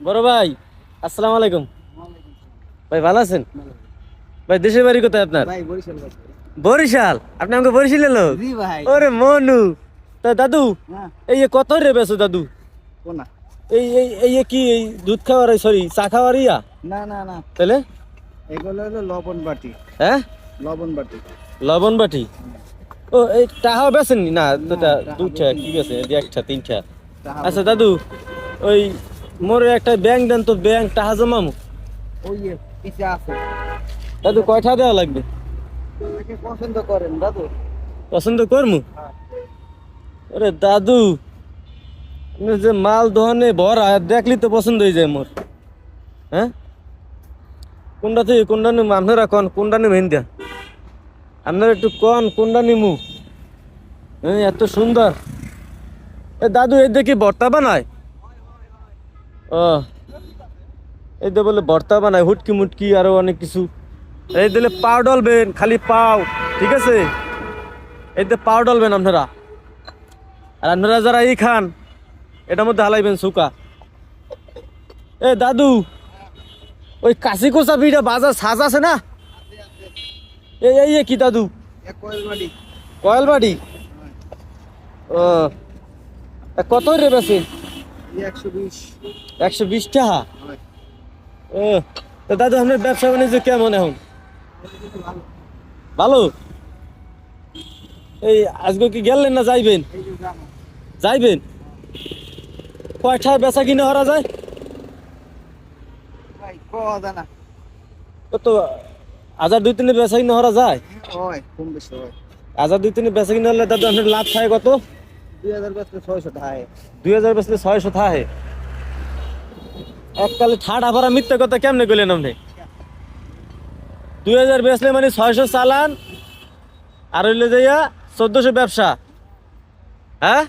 বড় ভাই আসসালামু আলাইকুম। ভাই ভালো আছেন? ভাই দেশের বাড়ি কোথায় আপনার? বরিশাল আপনি আমাকে বরিশাল এলো ভাই। ওরে মনু। তা দাদু হ্যাঁ। এই কত রে বেছো দাদু? এই এই এই কি এই দুধ খাওয়ার সরি চা খাওয়ার ইয়া? না না না। তাহলে? এগুলো হলো লবণ বাটি। হ্যাঁ? লবণ বাটি। লবণ বাটি? ও এই টাহা বেছেন না দুটা দুটা কি বেছে একটা তিনটা। আচ্ছা দাদু ওই মোর একটা ব্যাংক দেন তো ব্যাংক টাহা জমামু ওই পিছে আছে। দাদু কয়টা দেওয়া লাগবে? পছন্দ করেন দাদু। পছন্দ করমু? হ্যাঁ। ওরে দাদু যে মাল দোহানে ভরা দেখলি তো পছন্দ হয়ে যায় মোর। হ্যাঁ? কোনটা থেকে কোনটা নিমু? আপনারা কন কোনটা নিম হিন্দা আপনারা একটু কন কোনটা নিমু? হ্যাঁ এত সুন্দর। এ দাদু এই দেখি ভর্তা বানায়। ও এই তো বলে ভর্তা বানায় হুটকি মুটকি আরও অনেক কিছু। এই দিলে পাও ডলবেন খালি পাও ঠিক আছে? এই এতে পাও ডলবেন আপনারা। আর আপনারা যারা এই খান এটার মধ্যে হালাইবেন সুকা। এ দাদু ওই কাশি কোষা বিটা বাজার সাজ আছে না? এই এই কি দাদু? এক কয়েল বাড়ি। ও এ কত রে বিশ একশো বিশ। টাকা? ও তো দাদু আপনার ব্যবসা বাণিজ্য কেমন এখন? ভালো। এই আজকে কি গেলেন না যাইবেন? যাইবেন? কয়টা বেচা কিনে হরা যায়? কত হাজার দুই তিনে বেচা কিনে হরা যায়? হাজার দুই তিনে বেচা কিনে হলে দাদু আপনার লাভ থাকে কত? দুই হাজার বেচলে ছয়শো টাকায় দুই হাজার বেচলে ছয়শো থাকে এককালে ঠাট আবার মিথ্যা কথা কেমনে গেলেন আপনি? দুই হাজার বেচলে মানে ছয়শো চালান আর হইলে যাইয়া চোদ্দশো ব্যবসা। হ্যাঁ?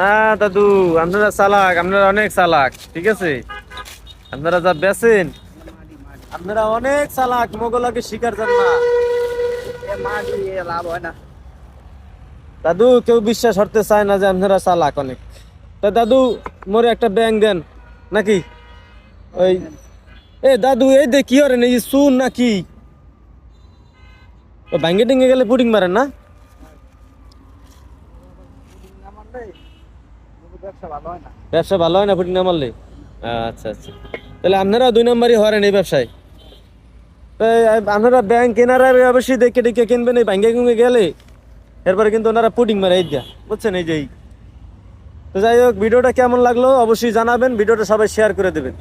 না দাদু আপনারা চালাক আপনারা অনেক চালাক ঠিক আছে? আপনারা যা মাটি আপনারা অনেক চালাক মোগলাকে শিকার যান না। এ মাটি এ দাদু, কেউ বিশ্বাস করতে চায় না যে আপনারা চালাক অনেক। তা দাদু, মোরে একটা ব্যাংক দেন, নাকি? ওই, এ দাদু, এই দে, কি হরেন এই সুন নাকি? ও ব্যাঙ্গে টেঙ্গে গেলে পুডিং মারেন না? ব্যবসা ভালো হয় না পুডিং না মারলে? আচ্ছা আচ্ছা। তাহলে আপনারা দুই নম্বরই হরেন এই ব্যবসায়। আপনারা ব্যাংক কেনারা অবশ্যই দেখে ডেকে কিনবেন, এই ভাঙ্গে কুঙ্গে গেলে। এরপরে কিন্তু ওনারা পুডিং মারে, এই বুঝছেন? এই যে। তো যাই হোক, ভিডিওটা কেমন লাগল অবশ্যই জানাবেন, ভিডিওটা সবাই শেয়ার করে দেবেন।